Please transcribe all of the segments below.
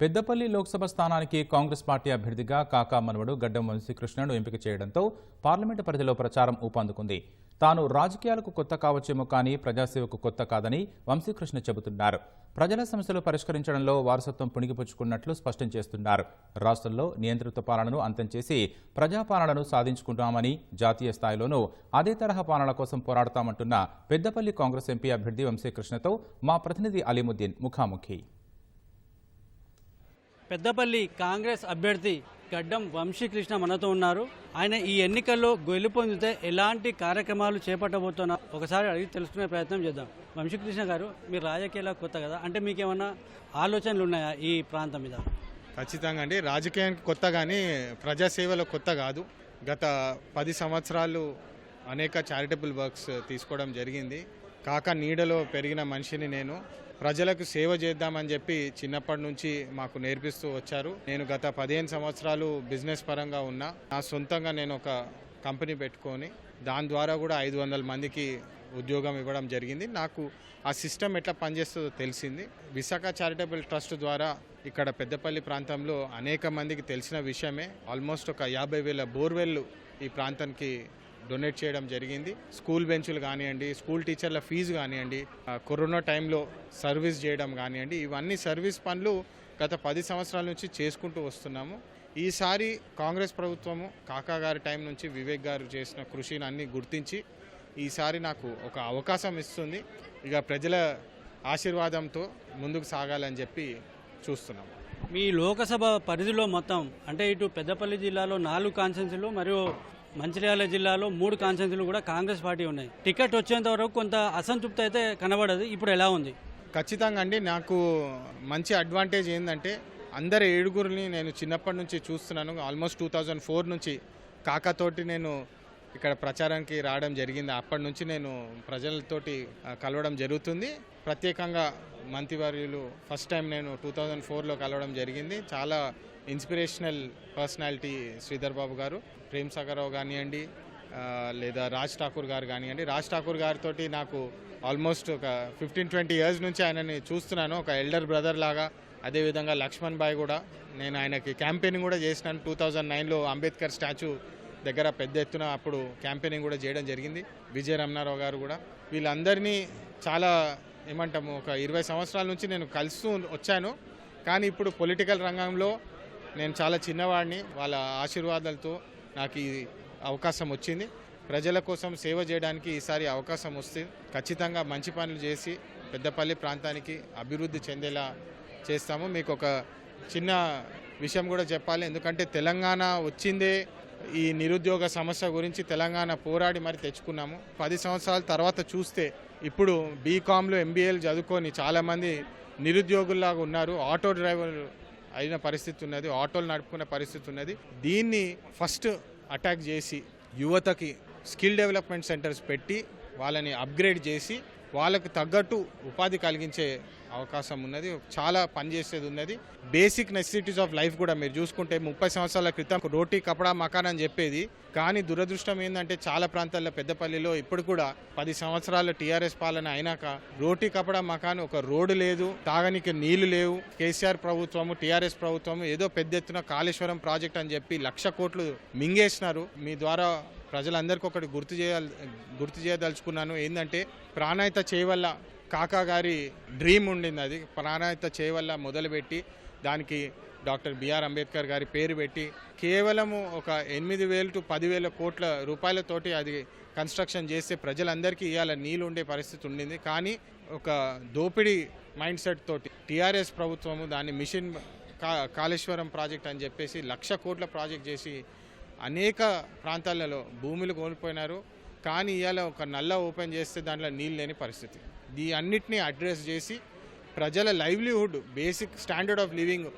పెద్దపల్లి లోక్సభ స్థానానికి కాంగ్రెస్ పార్టీ అభ్యర్థిగా కాకా మనవడు గడ్డం వంశీకృష్ణను ఎంపిక చేయడంతో పార్లమెంటు పరిధిలో ప్రచారం ఊపందుకుంది. తాను రాజకీయాలకు కొత్త కావచ్చేమో కానీ ప్రజాసేవకు కొత్త కాదని వంశీకృష్ణ చెబుతున్నారు. ప్రజల సమస్యలు పరిష్కరించడంలో వారసత్వం పుణిగిపుచ్చుకున్నట్లు స్పష్టం చేస్తున్నారు. రాష్ట్రంలో నియంత్రిత పాలనను అంతం చేసి ప్రజాపాలనను సాధించుకుంటామని జాతీయ స్థాయిలోనూ అదే తరహా పాలన కోసం పోరాడతామంటున్న పెద్దపల్లి కాంగ్రెస్ ఎంపీ అభ్యర్థి వంశీకృష్ణతో మా ప్రతినిధి అలీముద్దీన్ ముఖాముఖి. పెద్దపల్లి కాంగ్రెస్ అభ్యర్థి గడ్డం వంశీకృష్ణ మనతో ఉన్నారు. ఆయన ఈ ఎన్నికల్లో గెలుపొందితే ఎలాంటి కార్యక్రమాలు చేపట్టబోతున్నారు ఒకసారి అడిగి తెలుసుకునే ప్రయత్నం చేద్దాం. వంశీకృష్ణ గారు మీరు రాజకీయాల్లో కొత్త కదా? అంటే మీకేమన్నా ఆలోచనలు ఉన్నాయా ఈ ప్రాంతం మీద? ఖచ్చితంగా అండి. రాజకీయానికి కొత్త కానీ ప్రజాసేవలో కొత్త కాదు. గత పది సంవత్సరాలు అనేక చారిటబుల్ వర్క్స్ తీసుకోవడం జరిగింది. కాక నీడలో పెరిగిన మనిషిని నేను. ప్రజలకు సేవ చేద్దామని చెప్పి చిన్నప్పటి నుంచి మాకు నేర్పిస్తూ వచ్చారు. నేను గత పదిహేను సంవత్సరాలు బిజినెస్ పరంగా ఉన్నా నా సొంతంగా నేను ఒక కంపెనీ పెట్టుకొని దాని ద్వారా కూడా ఐదు వందల మందికి ఉద్యోగం ఇవ్వడం జరిగింది. నాకు ఆ సిస్టమ్ ఎట్లా పనిచేస్తుందో తెలిసింది. విశాఖ చారిటబుల్ ట్రస్ట్ ద్వారా ఇక్కడ పెద్దపల్లి ప్రాంతంలో అనేక మందికి తెలిసిన విషయమే. ఆల్మోస్ట్ ఒక యాభై వేల బోర్వెల్లు ఈ ప్రాంతానికి డొనేట్ చేయడం జరిగింది. స్కూల్ బెంచులు కానివ్వండి స్కూల్ టీచర్ల ఫీజు కానివ్వండి కరోనా టైంలో సర్వీస్ చేయడం కానివ్వండి ఇవన్నీ సర్వీస్ పనులు గత పది సంవత్సరాల నుంచి చేసుకుంటూ వస్తున్నాము. ఈసారి కాంగ్రెస్ ప్రభుత్వము కాకా గారి టైం నుంచి వివేక్ గారు చేసిన కృషిని అన్ని గుర్తించి ఈసారి నాకు ఒక అవకాశం ఇస్తుంది. ఇక ప్రజల ఆశీర్వాదంతో ముందుకు సాగాలని చెప్పి చూస్తున్నాము. మీ లోకసభ పరిధిలో మొత్తం అంటే ఇటు పెద్దపల్లి జిల్లాలో నాలుగు కాన్సెన్సులు మరియు మంచిర్యాల జిల్లాలో మూడు కాన్సెన్సులు కూడా కాంగ్రెస్ పార్టీ ఉన్నాయి. టికెట్ వచ్చేంత వరకు కొంత అసంతృప్తి అయితే కనబడదు. ఇప్పుడు ఎలా ఉంది? ఖచ్చితంగా అండి. నాకు మంచి అడ్వాంటేజ్ ఏంటంటే అందరు ఏడుగురిని నేను చిన్నప్పటి నుంచి చూస్తున్నాను. ఆల్మోస్ట్ టూ థౌజండ్ ఫోర్ నుంచి కాకతోటి నేను ఇక్కడ ప్రచారానికి రావడం జరిగింది. అప్పటి నుంచి నేను ప్రజలతోటి కలవడం జరుగుతుంది. ప్రత్యేకంగా మంత్రివర్యులు ఫస్ట్ టైం నేను టూ థౌజండ్ ఫోర్లో కలవడం జరిగింది. చాలా ఇన్స్పిరేషనల్ పర్సనాలిటీ శ్రీధర్ బాబు గారు ప్రేమ్ సాగరావు కానివ్వండి లేదా రాజ్ ఠాకూర్ గారు కానివ్వండి. రాజ్ ఠాకూర్ గారితో నాకు ఆల్మోస్ట్ ఒక ఫిఫ్టీన్ ట్వంటీ ఇయర్స్ నుంచి ఆయనని చూస్తున్నాను. ఒక ఎల్డర్ బ్రదర్ లాగా అదేవిధంగా లక్ష్మణ్ బాయ్ కూడా నేను ఆయనకి క్యాంపెయినింగ్ కూడా చేసినాను. టూ థౌజండ్ నైన్లో అంబేద్కర్ స్టాచ్యూ దగ్గర పెద్ద ఎత్తున అప్పుడు క్యాంపెయినింగ్ కూడా చేయడం జరిగింది. విజయ రమణారావు గారు కూడా. వీళ్ళందరినీ చాలా ఏమంటాము ఒక ఇరవై సంవత్సరాల నుంచి నేను కలుస్తూ వచ్చాను. కానీ ఇప్పుడు పొలిటికల్ రంగంలో నేను చాలా చిన్నవాడిని వాళ్ళ ఆశీర్వాదాలతో నాకు ఈ అవకాశం వచ్చింది. ప్రజల కోసం సేవ చేయడానికి ఈసారి అవకాశం వస్తే ఖచ్చితంగా మంచి పనులు చేసి పెద్దపల్లి ప్రాంతానికి అభివృద్ధి చెందేలా చేస్తాము. మీకు ఒక చిన్న విషయం కూడా చెప్పాలి. ఎందుకంటే తెలంగాణ వచ్చిందే ఈ నిరుద్యోగ సమస్య గురించి తెలంగాణ పోరాడి మరి తెచ్చుకున్నాము. పది సంవత్సరాల తర్వాత చూస్తే ఇప్పుడు బీకామ్లు ఎంబీఏలు చదువుకొని చాలామంది నిరుద్యోగుల్లాగా ఉన్నారు. ఆటో డ్రైవర్ అయిన పరిస్థితి ఉన్నది ఆటోలు నడుపుకునే పరిస్థితి ఉన్నది. దీన్ని ఫస్ట్ అటాక్ చేసి యువతకి స్కిల్ డెవలప్మెంట్ సెంటర్స్ పెట్టి వాళ్ళని అప్గ్రేడ్ చేసి వాళ్ళకు తగ్గట్టు ఉపాధి కలిగించే అవకాశం ఉన్నది. చాలా పనిచేసేది ఉన్నది. బేసిక్ నెసెసిటీస్ ఆఫ్ లైఫ్ కూడా మీరు చూసుకుంటే ముప్పై సంవత్సరాల క్రితం రోటీ కపడా మకాన్ అని చెప్పేది. కానీ దురదృష్టం ఏంటంటే చాలా ప్రాంతాల్లో పెద్దపల్లిలో ఇప్పుడు కూడా పది సంవత్సరాల టీఆర్ఎస్ పాలన అయినాక రోటీ కపడా మకాన్ ఒక రోడ్డు లేదు తాగనికి నీళ్ళు లేవు. కేసీఆర్ ప్రభుత్వము టీఆర్ఎస్ ప్రభుత్వము ఏదో పెద్ద ఎత్తున కాళేశ్వరం ప్రాజెక్ట్ అని చెప్పి లక్ష కోట్లు మింగేసినారు. మీ ద్వారా ప్రజలందరికీ ఒకటి గుర్తు చేయాలి గుర్తు చేయదలుచుకున్నాను. ఏంటంటే ప్రాణాయిత చేయవల్ల కాకా గారి డ్రీమ్ ఉండింది అది. ప్రాణాయిత చేయవల్ల మొదలుపెట్టి దానికి డాక్టర్ బిఆర్ అంబేద్కర్ గారి పేరు పెట్టి కేవలము ఒక ఎనిమిది వేలు టు పదివేల కోట్ల రూపాయలతోటి అది కన్స్ట్రక్షన్ చేస్తే ప్రజలందరికీ ఇవాళ నీళ్ళు ఉండే పరిస్థితి ఉండింది. కానీ ఒక దోపిడీ మైండ్ సెట్ తోటి టీఆర్ఎస్ ప్రభుత్వము దాన్ని మిషన్ కా కాళేశ్వరం ప్రాజెక్ట్ అని చెప్పేసి లక్ష కోట్ల ప్రాజెక్ట్ చేసి అనేక ప్రాంతాలలో భూములు కోల్పోయినారు. కానీ ఇవాళ ఒక నల్ల ఓపెన్ చేస్తే దాంట్లో నీళ్ళు లేని పరిస్థితి. ఈ అన్నిటినీ అడ్రస్ చేసి ప్రజల livelihood basic standard of living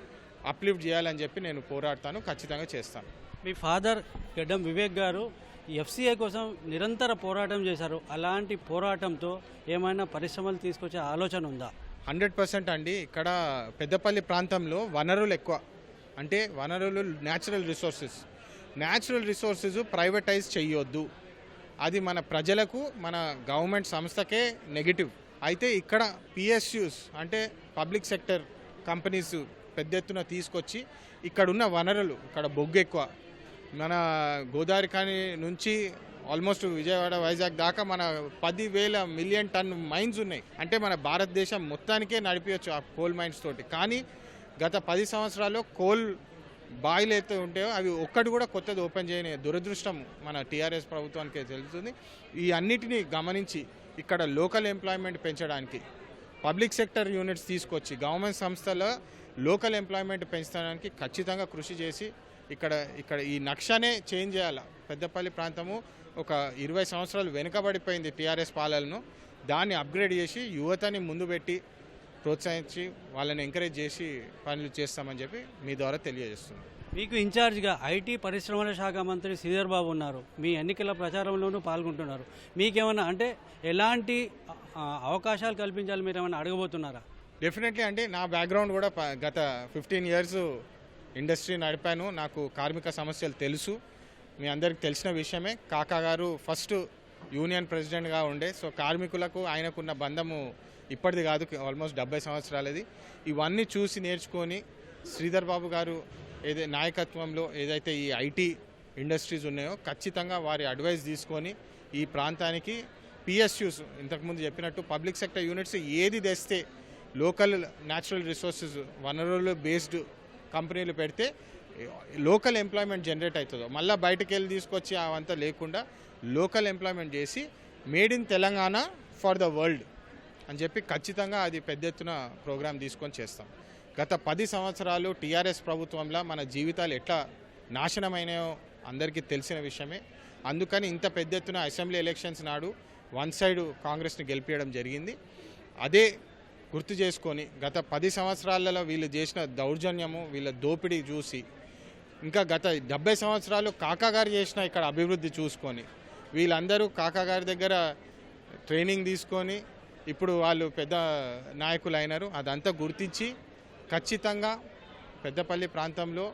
uplift చేయాలని చెప్పి నేను పోరాడతాను ఖచ్చితంగా చేస్తాను. మీ ఫాదర్ గడ్డం వివేక్ గారు ఎఫ్సీఐ కోసం నిరంతర పోరాటం చేశారు. అలాంటి పోరాటంతో ఏమైనా పరిశ్రమలు తీసుకొచ్చే ఆలోచన ఉందా? హండ్రెడ్ పర్సెంట్ అండి. ఇక్కడ పెద్దపల్లి ప్రాంతంలో వనరులు ఎక్కువ. అంటే వనరులు natural resources natural resources privatize చేయొద్దు అది మన ప్రజలకు మన గవర్నమెంట్ సంస్థకే నెగిటివ్. అయితే ఇక్కడ పిఎస్యూస్ అంటే పబ్లిక్ సెక్టర్ కంపెనీస్ పెద్ద ఎత్తున తీసుకొచ్చి ఇక్కడ ఉన్న వనరులు ఇక్కడ బొగ్గు ఎక్కువ. మన గోదావరి కాని నుంచి ఆల్మోస్ట్ విజయవాడ వైజాగ్ దాకా మన పదివేల మిలియన్ టన్ మైన్స్ ఉన్నాయి. అంటే మన భారతదేశం మొత్తానికే నడిపించచ్చు ఆ కోల్ మైన్స్ తోటి. కానీ గత పది సంవత్సరాల్లో కోల్ బాయిలు అయితే ఉంటాయో అవి ఒక్కటి కూడా కొత్తది ఓపెన్ చేయని దురదృష్టం మన టీఆర్ఎస్ ప్రభుత్వానికి తెలుస్తుంది. ఈ అన్నిటినీ గమనించి ఇక్కడ లోకల్ ఎంప్లాయ్మెంట్ పెంచడానికి పబ్లిక్ సెక్టర్ యూనిట్స్ తీసుకొచ్చి గవర్నమెంట్ సంస్థల లోకల్ ఎంప్లాయ్మెంట్ పెంచడానికి ఖచ్చితంగా కృషి చేసి ఇక్కడ ఇక్కడ ఈ నక్షనే చేంజ్ చేయాలి. పెద్దపల్లి ప్రాంతము ఒక ఇరవై సంవత్సరాలు వెనుకబడిపోయింది టీఆర్ఎస్ పాలనను. దాన్ని అప్గ్రేడ్ చేసి యువతని ముందు పెట్టి ప్రోత్సహించి వాళ్ళని ఎంకరేజ్ చేసి పనులు చేస్తామని చెప్పి మీ ద్వారా తెలియజేస్తున్నాను మీకు ఇన్ఛార్జ్గా ఐటీ పరిశ్రమల శాఖ మంత్రి శ్రీధర్ బాబు ఉన్నారు. మీ ఎన్నికల ప్రచారంలోనూ పాల్గొంటున్నారు. మీకేమన్నా అంటే ఎలాంటి అవకాశాలు కల్పించాలి మీరు ఏమైనా అడగబోతున్నారా? డెఫినెట్లీ అంటే నా బ్యాక్గ్రౌండ్ కూడా గత ఫిఫ్టీన్ ఇయర్స్ ఇండస్ట్రీ నడిపాను. నాకు కార్మిక సమస్యలు తెలుసు. మీ అందరికి తెలిసిన విషయమే. కాకా గారు ఫస్ట్ యూనియన్ ప్రెసిడెంట్గా ఉండే. సో కార్మికులకు ఆయనకున్న బంధము ఇప్పటిది కాదు ఆల్మోస్ట్ డెబ్బై సంవత్సరాలది. ఇవన్నీ చూసి నేర్చుకొని శ్రీధర్ బాబు గారు ఏదైతే నాయకత్వంలో ఏదైతే ఈ ఐటీ ఇండస్ట్రీస్ ఉన్నాయో ఖచ్చితంగా వారి అడ్వైస్ తీసుకొని ఈ ప్రాంతానికి పిఎస్యూస్ ఇంతకుముందు చెప్పినట్టు పబ్లిక్ సెక్టర్ యూనిట్స్ ఏది తెస్తే లోకల్ న్యాచురల్ రిసోర్సెస్ వనరులు బేస్డ్ కంపెనీలు పెడితే లోకల్ ఎంప్లాయ్మెంట్ జనరేట్ అవుతుందో మళ్ళీ బయటకు వెళ్ళి తీసుకొచ్చి అవంతా లేకుండా లోకల్ ఎంప్లాయ్మెంట్ చేసి made in Telangana for the world. అని చెప్పి ఖచ్చితంగా అది పెద్ద ఎత్తున ప్రోగ్రాం తీసుకొని చేస్తాం. గత పది సంవత్సరాలు టీఆర్ఎస్ ప్రభుత్వంలో మన జీవితాలు ఎట్లా నాశనమైనాయో అందరికీ తెలిసిన విషయమే. అందుకని ఇంత పెద్ద ఎత్తున అసెంబ్లీ ఎలక్షన్స్ నాడు వన్ సైడ్ కాంగ్రెస్ని గెలిపించడం జరిగింది. అదే గుర్తు చేసుకొని గత పది సంవత్సరాలలో వీళ్ళు చేసిన దౌర్జన్యము వీళ్ళ దోపిడీ చూసి ఇంకా గత డెబ్బై సంవత్సరాలు కాకాగారు చేసిన ఇక్కడ అభివృద్ధి చూసుకొని వీళ్ళందరూ కాకాగారి దగ్గర ట్రైనింగ్ తీసుకొని ఇప్పుడు వాళ్ళు పెద్ద నాయకులు అయినారు అదంతా గుర్తించి ఖచ్చితంగా పెద్దపల్లి ప్రాంతంలో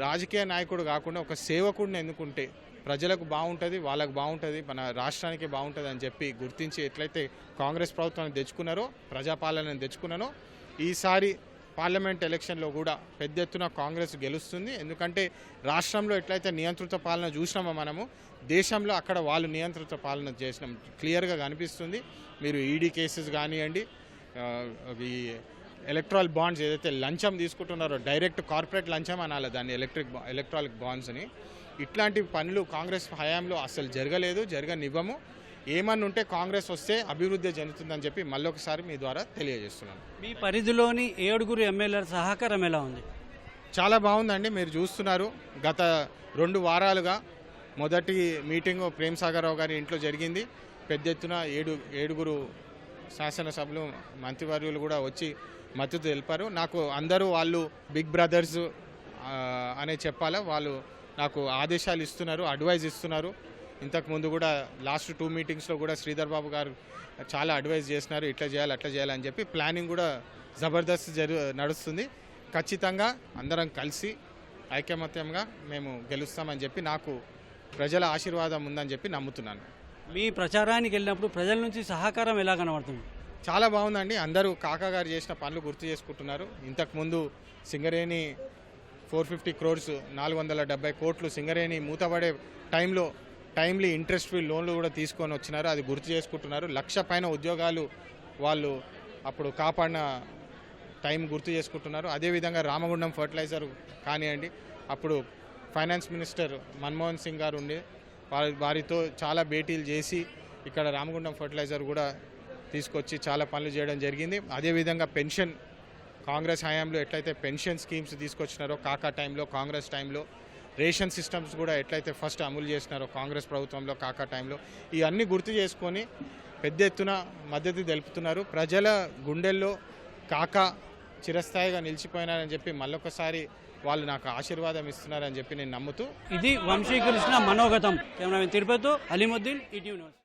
రాజకీయ నాయకుడు కాకుండా ఒక సేవకుడిని ఎన్నుకుంటే ప్రజలకు బాగుంటుంది వాళ్ళకు బాగుంటుంది మన రాష్ట్రానికి బాగుంటుంది అని చెప్పి గుర్తించి ఎట్లయితే కాంగ్రెస్ ప్రభుత్వాన్ని తెచ్చుకున్నారో ప్రజాపాలనను తెచ్చుకున్నానో ఈసారి పార్లమెంట్ ఎలక్షన్లో కూడా పెద్ద ఎత్తున కాంగ్రెస్ గెలుస్తుంది. ఎందుకంటే రాష్ట్రంలో ఎట్లయితే నియంత్రిత పాలన చూసినామో మనము దేశంలో అక్కడ వాళ్ళు నియంత్రిత పాలన చేసినాం. క్లియర్గా కనిపిస్తుంది. మీరు ఈడీ కేసెస్ కానివ్వండి ఈ అవి ఎలక్ట్రాల్ బాండ్స్ ఏదైతే లంచం తీసుకుంటున్నారో డైరెక్ట్ కార్పొరేట్ లంచం అనాలి దాన్ని ఎలక్ట్రిక్ ఎలక్ట్రానిక్ బాండ్స్ని. ఇట్లాంటి పనులు కాంగ్రెస్ హయాంలో అసలు జరగలేదు జరగనివ్వము. ఏమన్నా ఉంటే కాంగ్రెస్ వస్తే అభివృద్ధి చెందుతుందని చెప్పి మళ్ళొకసారి మీ ద్వారా తెలియజేస్తున్నాను. మీ పరిధిలోని ఏడుగురు ఎమ్మెల్యేల సహకారం ఎలా ఉంది? చాలా బాగుందండి మీరు చూస్తున్నారు. గత రెండు వారాలుగా మొదటి మీటింగ్ ప్రేమ్ సాగర్రావు గారి ఇంట్లో జరిగింది. పెద్ద ఎత్తున ఏడు ఏడుగురు శాసనసభలు మంత్రివర్యులు కూడా వచ్చి మద్దతు తెలిపారు. నాకు అందరూ వాళ్ళు బిగ్ బ్రదర్స్ అనే చెప్పాలా వాళ్ళు నాకు ఆదేశాలు ఇస్తున్నారు అడ్వైజ్ ఇస్తున్నారు. ఇంతకు ముందు కూడా లాస్ట్ టూ మీటింగ్స్లో కూడా శ్రీధర్ బాబు గారు చాలా అడ్వైజ్ చేసినారు ఇట్లా చేయాలి అట్లా చేయాలి అని చెప్పి ప్లానింగ్ కూడా జబర్దస్త్ జరు నడుస్తుంది. ఖచ్చితంగా అందరం కలిసి ఐకమత్యంగా మేము గెలుస్తామని చెప్పి నాకు ప్రజల ఆశీర్వాదం ఉందని చెప్పి నమ్ముతున్నాను. మీ ప్రచారానికి వెళ్ళినప్పుడు ప్రజల నుంచి సహకారం ఎలా కనబడుతుంది? చాలా బాగుందండి. అందరూ కాకా గారు చేసిన పనులు గుర్తు చేసుకుంటున్నారు. ఇంతకుముందు సింగరేణి ఫోర్ ఫిఫ్టీ క్రోర్స్ నాలుగు వందల డెబ్బై కోట్లు సింగరేణి మూతపడే టైంలో టైమ్లీ ఇంట్రెస్ట్ ఫ్రీ లోన్లు కూడా తీసుకొని వచ్చినారు. అది గుర్తు చేసుకుంటున్నారు. లక్ష పైన ఉద్యోగాలు వాళ్ళు అప్పుడు కాపాడిన టైం గుర్తు చేసుకుంటున్నారు. అదేవిధంగా రామగుండం ఫర్టిలైజర్ కానివ్వండి అప్పుడు ఫైనాన్స్ మినిస్టర్ మన్మోహన్ సింగ్ గారు ఉండి వారి వారితో చాలా భేటీలు చేసి ఇక్కడ రామగుండం ఫర్టిలైజర్ కూడా తీసుకొచ్చి చాలా పనులు చేయడం జరిగింది. అదేవిధంగా పెన్షన్ కాంగ్రెస్ హయాంలో ఎట్లయితే పెన్షన్ స్కీమ్స్ తీసుకొచ్చినారో కాకా టైంలో కాంగ్రెస్ టైంలో రేషన్ సిస్టమ్స్ కూడా ఎట్లయితే ఫస్ట్ అమలు చేసినారో కాంగ్రెస్ ప్రభుత్వంలో కాకా టైంలో ఇవన్నీ గుర్తు చేసుకొని పెద్ద ఎత్తున మద్దతు తెలుపుతున్నారు. ప్రజల గుండెల్లో కాకా చిరస్థాయిగా నిలిచిపోయినారని చెప్పి మళ్ళొకసారి వాళ్ళు నాకు ఆశీర్వాదం ఇస్తున్నారని చెప్పి నేను నమ్ముతూ ఇది వంశీకృష్ణ మనోగతం. తిరుపతి అలీముద్దీన్ ఈ న్యూస్.